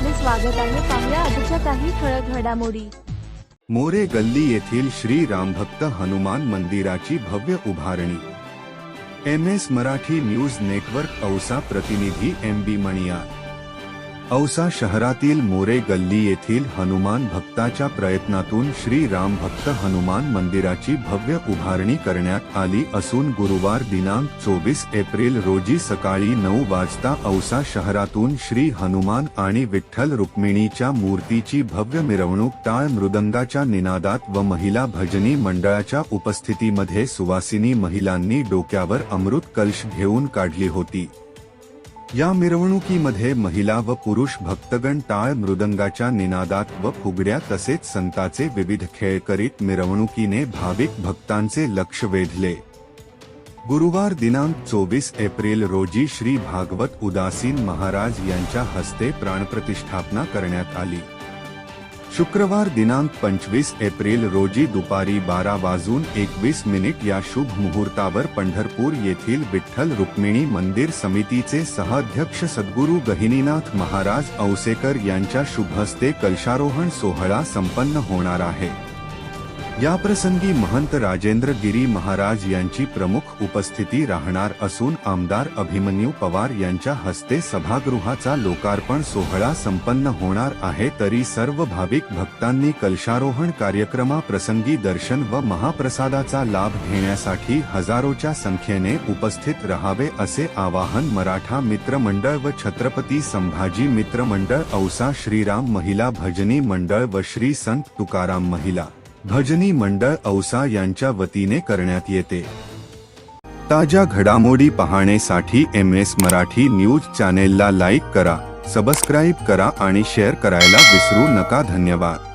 स्वागत आहे. पाहुया आजच्या काही ठळक घडामोडी. मोरे गल्ली येथील श्री रामभक्त हनुमान मंदिराची भव्य उभारणी. M S Marathi news network Ausa प्रतिनिधी एम बी मणिया औसा शहरातील मोरे गल्ली येथील हनुमान भक्ताच्या प्रयत्नातून श्री राम भक्त हनुमान मंदिराची भव्य उभारणी करण्यात आली असून गुरुवार दिनांक चोवीस एप्रिल रोजी सकाळी नऊ वाजता औसा शहरातून श्री हनुमान आणि विठ्ठल रुक्मिणीच्या मूर्तीची भव्य मिरवणूक टाळ मृदंगाच्या निनादात व महिला भजनी मंडळाच्या उपस्थितीमध्ये सुवासिनी महिलांनी डोक्यावर अमृत कलश घेऊन काढली होती. या मिरवणुकीमध्ये महिला व पुरुष भक्तगण टाळ मृदंगाच्या निनादात व फुगड्या तसेच संताचे विविध खेळ करीत मिरवणुकीने भाविक भक्तांचे लक्ष वेधले. गुरुवार दिनांक चोवीस एप्रिल रोजी श्री भागवत उदासीन महाराज यांच्या हस्ते प्राणप्रतिष्ठापना करण्यात आली. शुक्रवार दिनांक पंचवीस एप्रिल रोजी दुपारी बारा वाजून एकवीस मिनिट या शुभ मुहूर्तावर पंढरपूर येथील विठ्ठल रुक्मिणी मंदिर समितीचे सहअध्यक्ष सद्गुरू गहिनीनाथ महाराज औसेकर यांच्या शुभहस्ते कलशारोहण सोहळा संपन्न होणार आहे. याप्रसंगी महंत राजेंद्र गिरी महाराज यांची प्रमुख उपस्थिती राहणार असून आमदार अभिमन्यू पवार यांच्या हस्ते सभागृहाचा लोकार्पण सोहळा संपन्न होणार आहे. तरी सर्व भाविक भक्तांनी कलशारोहण कार्यक्रमाप्रसंगी दर्शन व महाप्रसादाचा लाभ घेण्यासाठी हजारोच्या संख्येने उपस्थित राहावे असे आवाहन मराठा मित्रमंडळ व छत्रपती संभाजी मित्रमंडळ औसा श्रीराम महिला भजनी मंडळ व श्री संत तुकाराम महिला भजनी मंडळ औसा यांच्या वतीने करण्यात येते. ताज्या घडामोडी पाहण्यासाठी एम एस मराठी न्यूज चॅनेलला लाईक करा सबस्क्राईब करा आणि शेअर करायला विसरू नका. धन्यवाद.